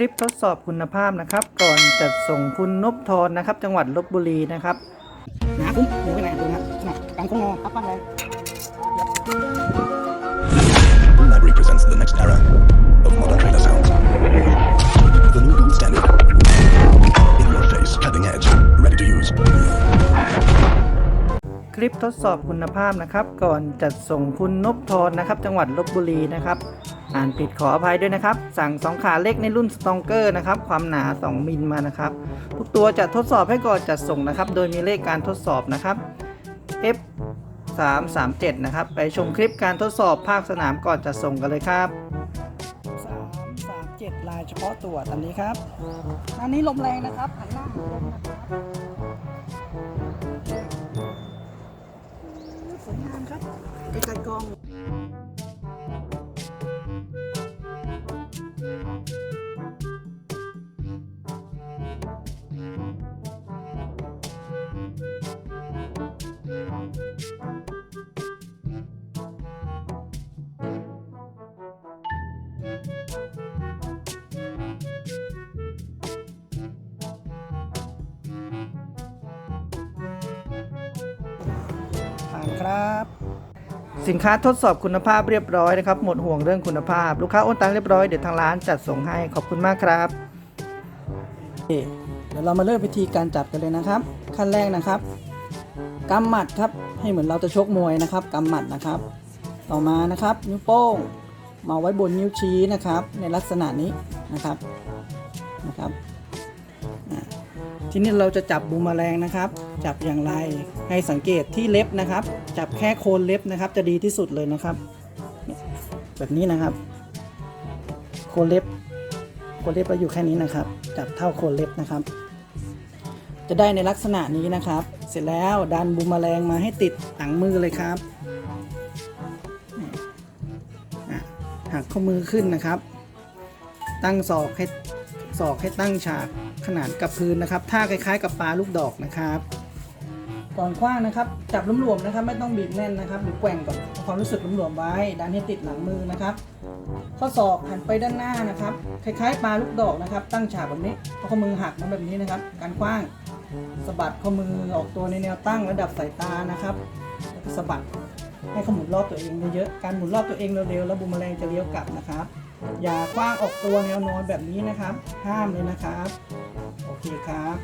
ลิปทดสอบคุณภาพนะครับ ก่อนจัดส่งคุณนบทรนะครับ จังหวัดลบบุรีนะครับหนาคุ้มหมูไปไหนดูนะครับหนักกลางคุ้งงอครับปั้นเลย ลิปทดสอบคุณภาพนะครับ ก่อนจัดส่งคุณนพธรนะครับ จังหวัดลบบุรีนะครับ อ่านผิดขออภัยด้วยนะครับ สั่ง 2 ขาเล็กในรุ่นสตองเกอร์นะครับ ความหนา 2 มิลมานะครับ ทุกตัวจะทดสอบให้ก่อนจัดส่งนะครับ โดยมีเลขการทดสอบนะครับ F 3 3 7นะครับ ไปชมคลิปการทดสอบภาคสนามก่อนจัดส่งกันเลยครับสามสามเจ็ดลายเฉพาะตัวตอนนี้ครับ อันนี้ลมแรงนะครับหันหน้า ครับสินค้าทดสอบคุณภาพเรียบร้อยนะครับ หมดห่วงเรื่องคุณภาพ ลูกค้าโอนตังเรียบร้อยเดี๋ยวทางร้านจัดส่งให้ขอบคุณมากครับเดี๋ยวเรามาเริ่มวิธีการจับกันเลยนะครับ ขั้นแรกนะครับกำหมัดครับให้เหมือนเราจะชกมวยนะครับกำหมัดนะครับ ต่อมานะครับ นิ้วโป้ง มาไว้บนนิ้วชี้นะครับ ในลักษณะนี้นะครับนะครับทีนี้เราจะจับบูมแมลงนะครับ จับอย่างไรให้สังเกตที่เล็บนะครับ จับแค่โคนเล็บนะครับ จะดีที่สุดเลยนะครับ แบบนี้นะครับ โคนเล็บ โคนเล็บเราอยู่แค่นี้นะครับ จับเท่าโคนเล็บนะครับ จะได้ในลักษณะนี้นะครับ เสร็จแล้วดันบูมแมลงมาให้ติดหลังมือเลยครับ หักข้อมือขึ้นนะครับ ตั้งศอกให้ศอกให้ตั้งฉากขนานกับพื้นนะครับท่าคล้าย ๆ กับปลาลูกดอกนะครับ ก่อนคว้างนะครับ จับหลวมๆนะครับ ไม่ต้องบีบแน่นนะครับ หรือแกว่งก่อนความรู้สึกหลวมๆไว้ ดันให้ติดหลังมือนะครับ ข้อศอกหันไปด้านหน้านะครับ คล้ายๆปลาลูกดอกนะครับ ตั้งฉากแบบนี้เอาข้อมือหักมาแบบนี้นะครับ การคว้างสะบัดข้อมือออกตัวในแนวตั้งระดับสายตานะครับสะบัด ให้เขาหมุนรอบตัวเองเยอะๆ การหมุนรอบตัวเองเร็วๆ แล้วบูมแมลงจะเลี้ยวกลับนะครับ อย่าคว้างออกตัวแนวนอนแบบนี้นะครับ ห้ามเลยนะครับ โอเคครับ